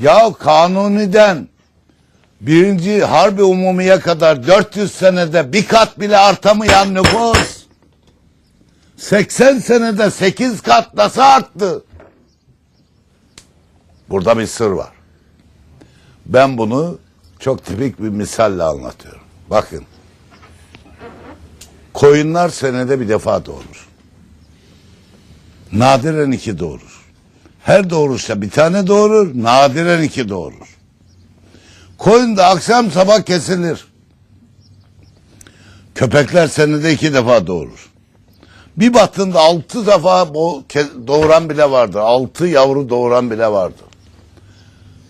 Ya Kanuni'den birinci Harbi Umumiye kadar 400 senede bir kat bile artamayan nüfus 80 senede 8 kat nasıl arttı? Burada bir sır var. Ben bunu çok tipik bir misalle anlatıyorum. Bakın. Koyunlar senede bir defa doğurur. Nadiren iki doğurur. Her doğuruşta bir tane doğurur, nadiren iki doğurur. Koyun da akşam sabah kesilir. Köpekler senede iki defa doğurur. Bir battığında altı defa doğuran bile vardır. Altı yavru doğuran bile vardır.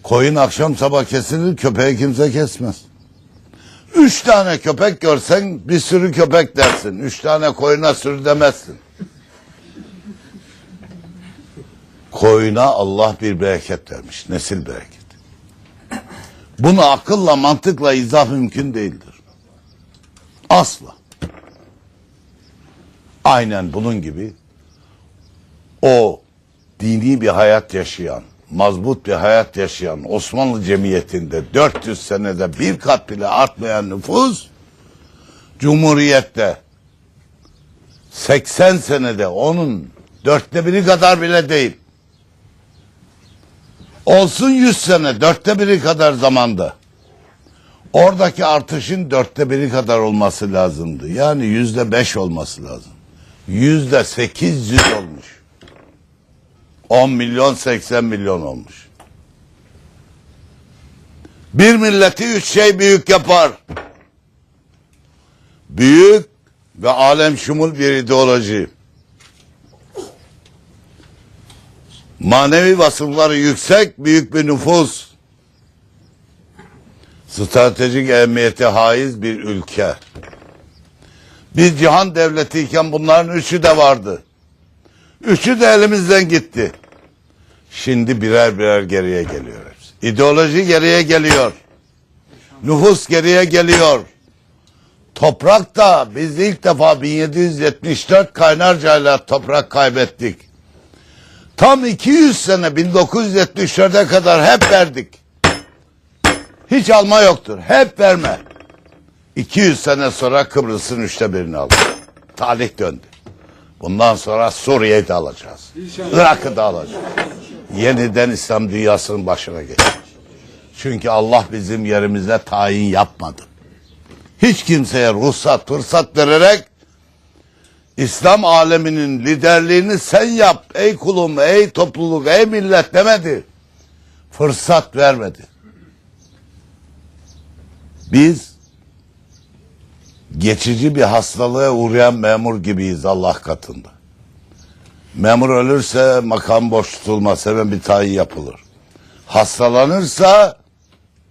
Koyun akşam sabah kesilir, köpeği kimse kesmez. Üç tane köpek görsen bir sürü köpek dersin. Üç tane koyuna sürü demezsin. Koyuna Allah bir bereket vermiş. Nesil bereketi. Bunu akılla mantıkla izah mümkün değildir. Asla. Aynen bunun gibi o dini bir hayat yaşayan, mazbut bir hayat yaşayan Osmanlı cemiyetinde 400 senede bir kat bile artmayan nüfus Cumhuriyette 80 senede onun dörtte biri kadar bile değil. Olsun 100 sene dörtte biri kadar zamanda. Oradaki artışın dörtte biri kadar olması lazımdı. Yani yüzde beş olması lazım. Yüzde sekiz yüz olmuş. 10 milyon 80 milyon olmuş. Bir milleti üç şey büyük yapar. Büyük ve alem şumul bir ideoloji. Manevi vasıfları yüksek büyük bir nüfus. Stratejik ehemmiyete haiz bir ülke. Biz cihan devletiyken bunların üçü de vardı. Üçü de elimizden gitti. Şimdi birer birer geriye geliyor hepsi. İdeoloji geriye geliyor. Nüfus geriye geliyor. Toprak da biz ilk defa 1774 Kaynarca'yla toprak kaybettik. Tam 200 sene 1974'e kadar hep verdik. Hiç alma yoktur. Hep verme. 200 sene sonra Kıbrıs'ın üçte birini aldık. Talih döndü. Bundan sonra Suriye'yi de alacağız. Irak'ı da alacağız. Yeniden İslam dünyasının başına geçeceğiz. Çünkü Allah bizim yerimize tayin yapmadı. Hiç kimseye ruhsat, fırsat vererek İslam aleminin liderliğini sen yap ey kulum, ey topluluk, ey millet demedi. Fırsat vermedi. Biz geçici bir hastalığa uğrayan memur gibiyiz Allah katında. Memur ölürse makam boş tutulmaz hemen bir tayin yapılır. Hastalanırsa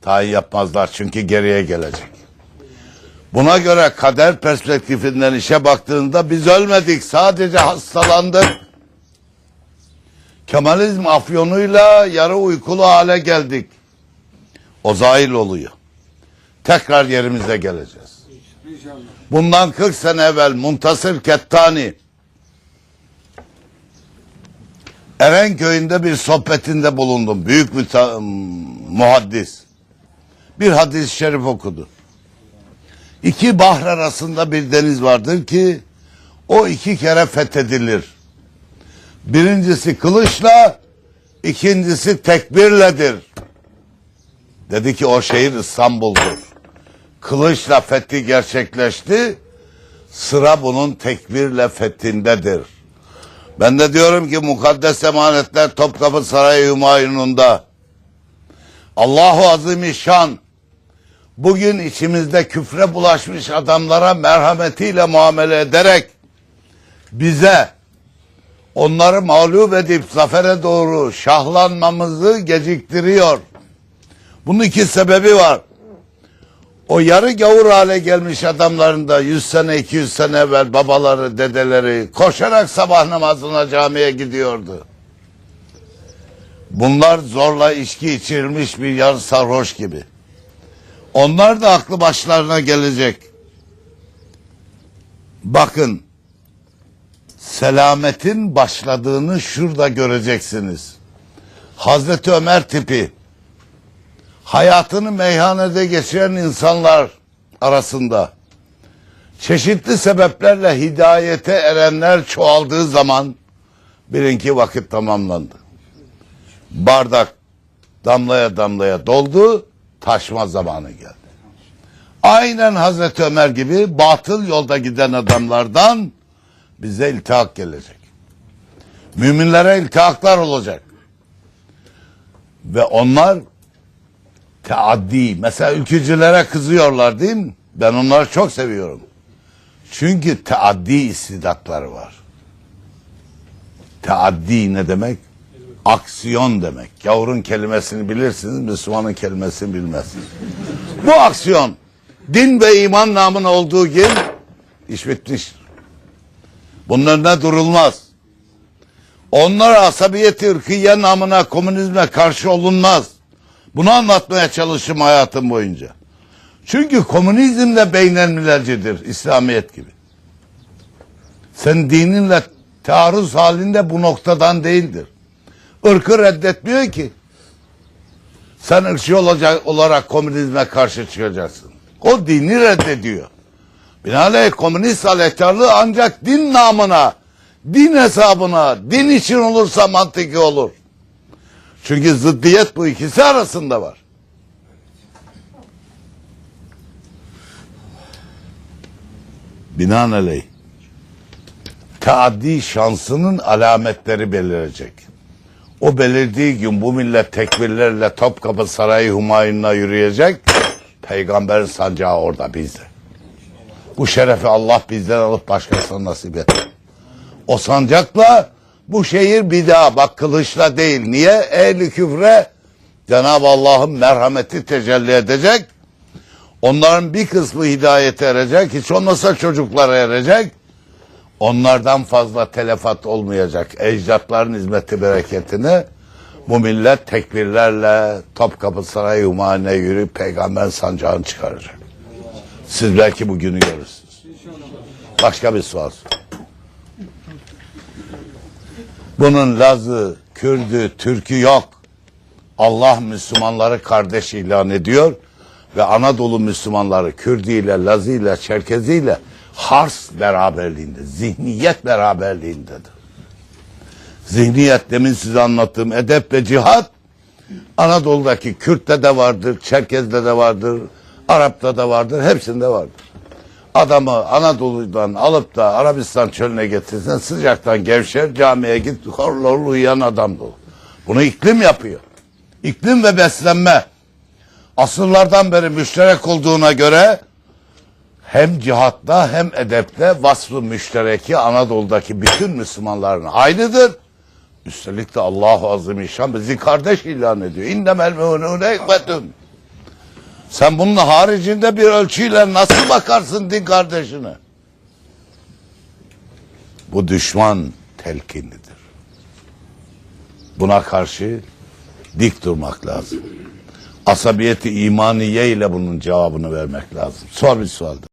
tayin yapmazlar çünkü geriye gelecek. Buna göre kader perspektifinden işe baktığında biz ölmedik sadece hastalandık. Kemalizm afyonuyla yarı uykulu hale geldik. O zail oluyor. Tekrar yerimize geleceğiz. Bundan 40 sene evvel Muntasır Kettani Erenköy'ünde bir sohbetinde bulundum. Büyük bir muhaddis. Bir hadis-i şerif okudu. İki bahr arasında bir deniz vardır ki o iki kere fethedilir. Birincisi kılıçla, ikincisi tekbirledir. Dedi ki o şehir İstanbul'dur. Kılıçla fethi gerçekleşti. Sıra bunun tekbirle fethindedir. Ben de diyorum ki mukaddes emanetler Topkapı Sarayı Hümayun'unda. Allahu Azimüşşan bugün içimizde küfre bulaşmış adamlara merhametiyle muamele ederek bize onları mağlup edip zafere doğru şahlanmamızı geciktiriyor. Bunun iki sebebi var. O yarı gavur hale gelmiş adamların da 100 sene 200 sene evvel babaları dedeleri koşarak sabah namazına camiye gidiyordu. Bunlar zorla içki içirilmiş bir yarı sarhoş gibi. Onlar da aklı başlarına gelecek. Bakın selametin başladığını şurada göreceksiniz. Hazreti Ömer tipi hayatını meyhanede geçiren insanlar arasında çeşitli sebeplerle hidayete erenler çoğaldığı zaman birinki vakit tamamlandı. Bardak damlaya damlaya doldu, taşma zamanı geldi. Aynen Hazreti Ömer gibi batıl yolda giden adamlardan bize iltihak gelecek. Müminlere iltihaklar olacak. Ve onlar teaddi. Mesela ülkücülere kızıyorlar değil mi? Ben onları çok seviyorum. Çünkü teaddi istidatları var. Teaddi ne demek? Aksiyon demek. Gavurun kelimesini bilirsiniz, Müslümanın kelimesini bilmezsiniz. Bu aksiyon din ve iman namına olduğu gün iş bitmiş. Bunun önüne durulmaz. Onlar asabiyeti ırkıye namına komünizme karşı olunmaz. Bunu anlatmaya çalıştım hayatım boyunca. Çünkü komünizm de beynelmilercidir İslamiyet gibi. Sen dininle taarruz halinde bu noktadan değildir. Irkı reddetmiyor ki. Sen ırkçı olacak olarak komünizme karşı çıkacaksın. O dini reddediyor. Binaenaleyh komünist aleyhtarlığı ancak din namına, din hesabına, din için olursa mantıki olur. Çünkü zıddiyet bu ikisi arasında var. Binaenaleyh taaddi şansının alametleri belirecek. O belirdiği gün bu millet tekbirlerle Topkapı Sarayı Humayun'una yürüyecek. Peygamberin sancağı orada bizde. Bu şerefi Allah bizden alıp başkasına nasip et. O sancakla bu şehir bir daha bak kılıçla değil. Niye? Ehli küfre Cenab-ı Allah'ın merhameti tecelli edecek. Onların bir kısmı hidayete erecek. Hiç olmazsa çocuklara erecek. Onlardan fazla telefat olmayacak. Ecdatların hizmeti bereketini bu millet tekbirlerle Topkapı Sarayı Humane yürüyüp peygamber sancağını çıkaracak. Siz belki bugünü görürsünüz. Başka bir sual. Bunun Lazı, Kürdü, Türkü yok. Allah Müslümanları kardeş ilan ediyor ve Anadolu Müslümanları Kürdü ile, Lazı ile, Çerkezi ile Hars beraberliğinde, zihniyet beraberliğindedir. Zihniyet demin size anlattığım edep ve cihat Anadolu'daki Kürt'te de vardır, Çerkez'de de vardır, Arap'ta da vardır, hepsinde vardır. Adamı Anadolu'dan alıp da Arabistan çölüne getirsen sıcaktan gevşer, camiye git, horlu horlu uyuyan adam dolu. Bunu iklim yapıyor. İklim ve beslenme asırlardan beri müşterek olduğuna göre hem cihatta hem edepte vasfı müştereki Anadolu'daki bütün Müslümanların aynıdır. Üstelik de Allahu Azimüşşan bizi kardeş ilan ediyor. İnnemel müminûne ihvetun. Sen bunun haricinde bir ölçüyle nasıl bakarsın din kardeşine? Bu düşman telkinidir. Buna karşı dik durmak lazım. Asabiyeti imaniye ile bunun cevabını vermek lazım. Sor bir sual daha.